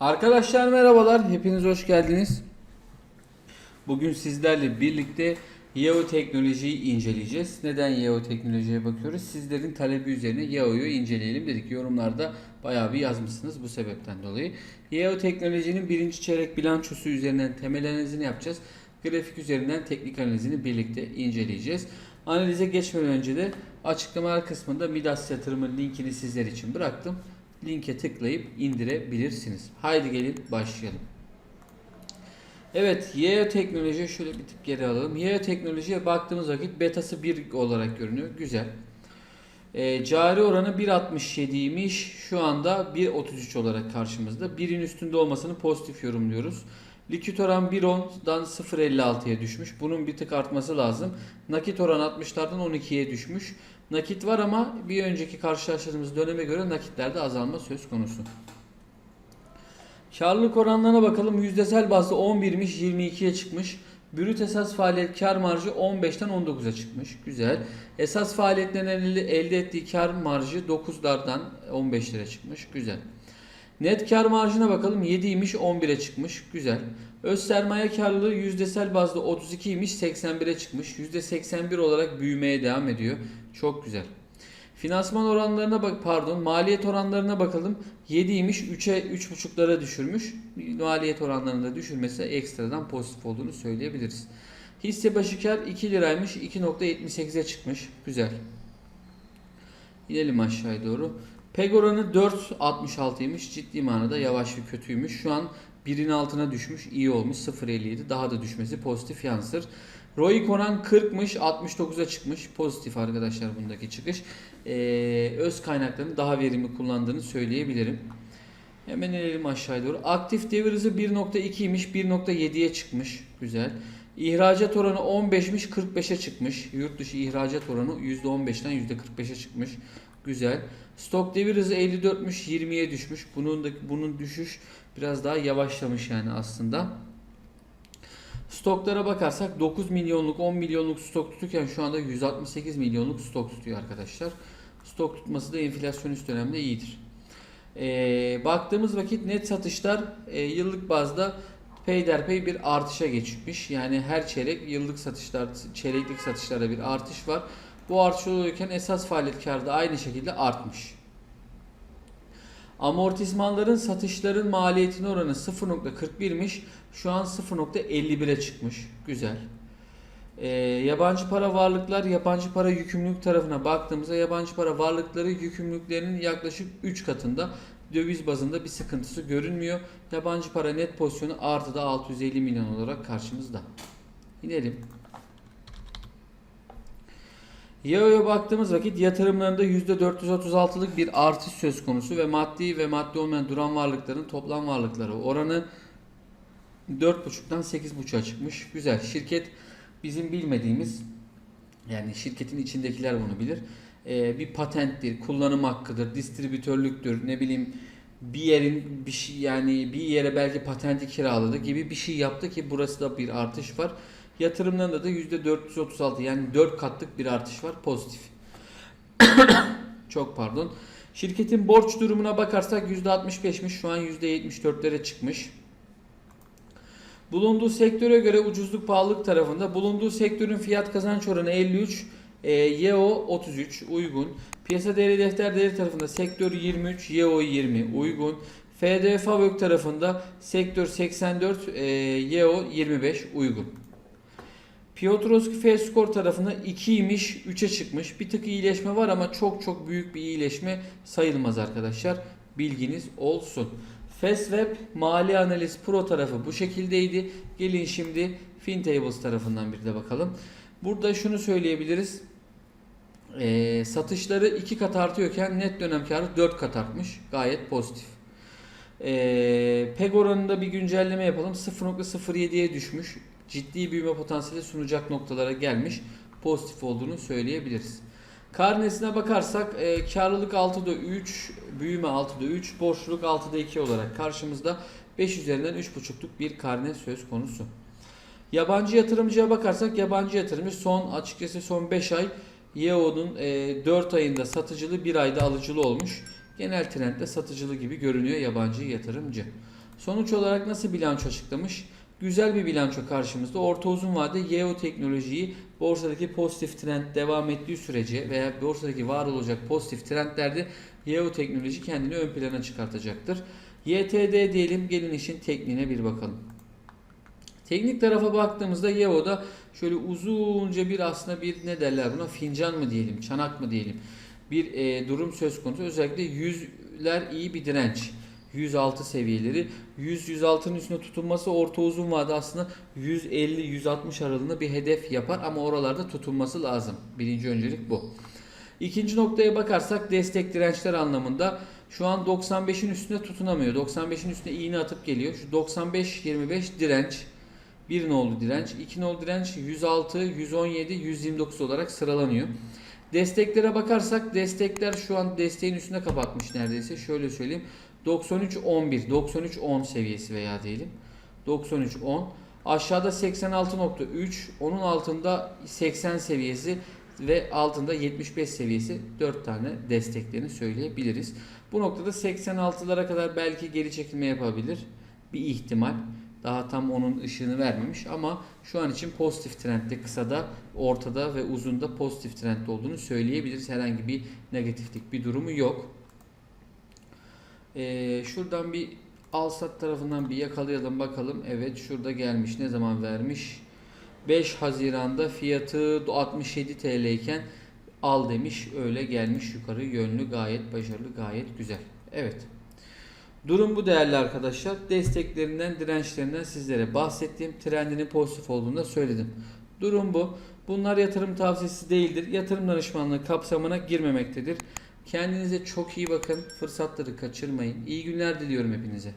Arkadaşlar merhabalar, hepiniz hoş geldiniz. Bugün sizlerle birlikte Yeo teknolojiyi inceleyeceğiz. Neden Yeo teknolojiye bakıyoruz? Sizlerin talebi üzerine Yeo'yu inceleyelim dedik. Yorumlarda bayağı bir yazmışsınız bu sebepten dolayı. Yeo teknolojinin birinci çeyrek bilançosu üzerinden temel analizini yapacağız. Grafik üzerinden teknik analizini birlikte inceleyeceğiz. Analize geçmeden önce de açıklamalar kısmında Midas yatırımın linkini sizler için bıraktım. Linke tıklayıp indirebilirsiniz. Haydi gelin başlayalım. Evet, Yeo teknoloji şöyle bir tık geri alalım. Yeo teknolojiye baktığımız vakit betası 1 olarak görünüyor. Güzel. E, cari oranı 1.67'ymiş. Şu anda 1.33 olarak karşımızda. 1'in üstünde olmasını pozitif yorumluyoruz. Likit oran 1.10'dan 0.56'ya düşmüş. Bunun bir tık artması lazım. Nakit oran 60'lardan 12'ye düşmüş. Nakit var ama bir önceki karşılaştırdığımız döneme göre nakitlerde azalma söz konusu. Karlılık oranlarına bakalım. Yüzdesel bazda 11'miş 22'ye çıkmış. Brüt esas faaliyet kar marjı 15'ten 19'a çıkmış. Güzel. Esas faaliyetlerden elde, elde ettiği kar marjı 9'lardan 15'lere çıkmış. Güzel. Net kar marjına bakalım 7'ymiş 11'e çıkmış. Güzel. Öz sermaye karlılığı yüzdesel bazda 32'ymiş 81'e çıkmış. %81 olarak büyümeye devam ediyor. Çok güzel. Finansman oranlarına bak pardon maliyet oranlarına bakalım. 7'ymiş 3'e 3.5'lara düşürmüş. Maliyet oranlarını da düşürmesi ekstradan pozitif olduğunu söyleyebiliriz. Hisse başı kar 2 liraymış 2.78'e çıkmış. Güzel. İnelim aşağıya doğru. PEG oranı 4.66'ymış. Ciddi manada yavaş ve kötüymüş. Şu an 1'in altına düşmüş. iyi olmuş. 0.57 daha da düşmesi pozitif yansır. ROIC oran 40'mış 69'a çıkmış. Pozitif arkadaşlar bundaki çıkış. Ee, öz kaynaklarını daha verimli kullandığını söyleyebilirim. Hemen inelim aşağıya doğru. Aktif devir hızı 1.2'ymiş 1.7'ye çıkmış. Güzel. İhracat oranı 15'miş 45'e çıkmış. Yurt dışı ihracat oranı %15'ten %45'e çıkmış. Güzel. Stok devir hızı 54'müş 20'ye düşmüş. Bunun da bunun düşüş biraz daha yavaşlamış yani aslında. Stoklara bakarsak 9 milyonluk 10 milyonluk stok tuturken şu anda 168 milyonluk stok tutuyor arkadaşlar. Stok tutması da enflasyonist dönemde iyidir. Ee, baktığımız vakit net satışlar e, yıllık bazda peyderpey bir artışa geçmiş. Yani her çeyrek yıllık satışlar, çeyreklik satışlarda bir artış var. Bu artış olurken esas faaliyet karı da aynı şekilde artmış. Amortismanların satışların maliyetine oranı 0.41'miş. Şu an 0.51'e çıkmış. Güzel. Ee, yabancı para varlıklar, yabancı para yükümlülük tarafına baktığımızda yabancı para varlıkları yükümlülüklerinin yaklaşık 3 katında döviz bazında bir sıkıntısı görünmüyor. Yabancı para net pozisyonu artıda 650 milyon olarak karşımızda. İnelim. Yao'ya baktığımız vakit yatırımlarında %436'lık bir artış söz konusu ve maddi ve maddi olmayan duran varlıkların toplam varlıkları oranı 4.5'tan 8.5'a çıkmış. Güzel. Şirket bizim bilmediğimiz yani şirketin içindekiler bunu bilir. Ee, bir patenttir, kullanım hakkıdır, distribütörlüktür, ne bileyim bir yerin bir şey yani bir yere belki patenti kiraladı gibi bir şey yaptı ki burası da bir artış var. Yatırımlarında da %436 yani 4 katlık bir artış var pozitif. Çok pardon. Şirketin borç durumuna bakarsak %65'miş şu an %74'lere çıkmış. Bulunduğu sektöre göre ucuzluk pahalılık tarafında bulunduğu sektörün fiyat kazanç oranı 53, e, YO 33 uygun. Piyasa değeri defter değeri tarafında sektör 23, YO 20 uygun. FD Favök tarafında sektör 84, e, YO 25 uygun. Piotrowski F-Score tarafında 2'ymiş 3'e çıkmış. Bir tık iyileşme var ama çok çok büyük bir iyileşme sayılmaz arkadaşlar. Bilginiz olsun. Fastweb Mali Analiz Pro tarafı bu şekildeydi. Gelin şimdi FinTables tarafından bir de bakalım. Burada şunu söyleyebiliriz. Ee, satışları 2 kat artıyorken net dönem karı 4 kat artmış. Gayet pozitif. Ee, PEG oranında bir güncelleme yapalım. 0.07'ye düşmüş. Ciddi büyüme potansiyeli sunacak noktalara gelmiş. Pozitif olduğunu söyleyebiliriz. Karnesine bakarsak e, karlılık 6'da 3, büyüme 6'da 3, borçluluk 6'da 2 olarak karşımızda 5 üzerinden 3.5'luk bir karne söz konusu. Yabancı yatırımcıya bakarsak yabancı yatırımcı son açıkçası son 5 ay YEO'nun e, 4 ayında satıcılı 1 ayda alıcılı olmuş. Genel trendde satıcılı gibi görünüyor yabancı yatırımcı. Sonuç olarak nasıl bilanço açıklamış? Güzel bir bilanço karşımızda. Orta uzun vade YEO teknolojiyi borsadaki pozitif trend devam ettiği sürece veya borsadaki var olacak pozitif trendlerde YEO teknoloji kendini ön plana çıkartacaktır. YTD diyelim gelin işin tekniğine bir bakalım. Teknik tarafa baktığımızda YEO'da şöyle uzunca bir aslında bir ne derler buna fincan mı diyelim, çanak mı diyelim bir e, durum söz konusu. Özellikle yüzler iyi bir direnç. 106 seviyeleri. 100-106'nın üstüne tutunması orta uzun vade aslında 150-160 aralığında bir hedef yapar ama oralarda tutunması lazım. Birinci öncelik bu. İkinci noktaya bakarsak destek dirençler anlamında şu an 95'in üstünde tutunamıyor. 95'in üstüne iğne atıp geliyor. Şu 95-25 direnç. Bir nolu direnç, iki nolu direnç 106, 117, 129 olarak sıralanıyor. Desteklere bakarsak destekler şu an desteğin üstüne kapatmış neredeyse. Şöyle söyleyeyim. 93 11, 93 10 seviyesi veya diyelim. 93 10. Aşağıda 86.3, onun altında 80 seviyesi ve altında 75 seviyesi 4 tane desteklerini söyleyebiliriz. Bu noktada 86'lara kadar belki geri çekilme yapabilir. Bir ihtimal. Daha tam onun ışığını vermemiş ama şu an için pozitif trendde kısada, ortada ve uzunda pozitif trendde olduğunu söyleyebiliriz. Herhangi bir negatiflik bir durumu yok. Ee, şuradan bir alsat tarafından bir yakalayalım bakalım. Evet şurada gelmiş. Ne zaman vermiş? 5 Haziran'da fiyatı 67 TL iken al demiş. Öyle gelmiş yukarı yönlü gayet başarılı gayet güzel. Evet. Durum bu değerli arkadaşlar. Desteklerinden, dirençlerinden sizlere bahsettiğim trendinin pozitif olduğunu da söyledim. Durum bu. Bunlar yatırım tavsiyesi değildir. Yatırım danışmanlığı kapsamına girmemektedir. Kendinize çok iyi bakın. Fırsatları kaçırmayın. İyi günler diliyorum hepinize.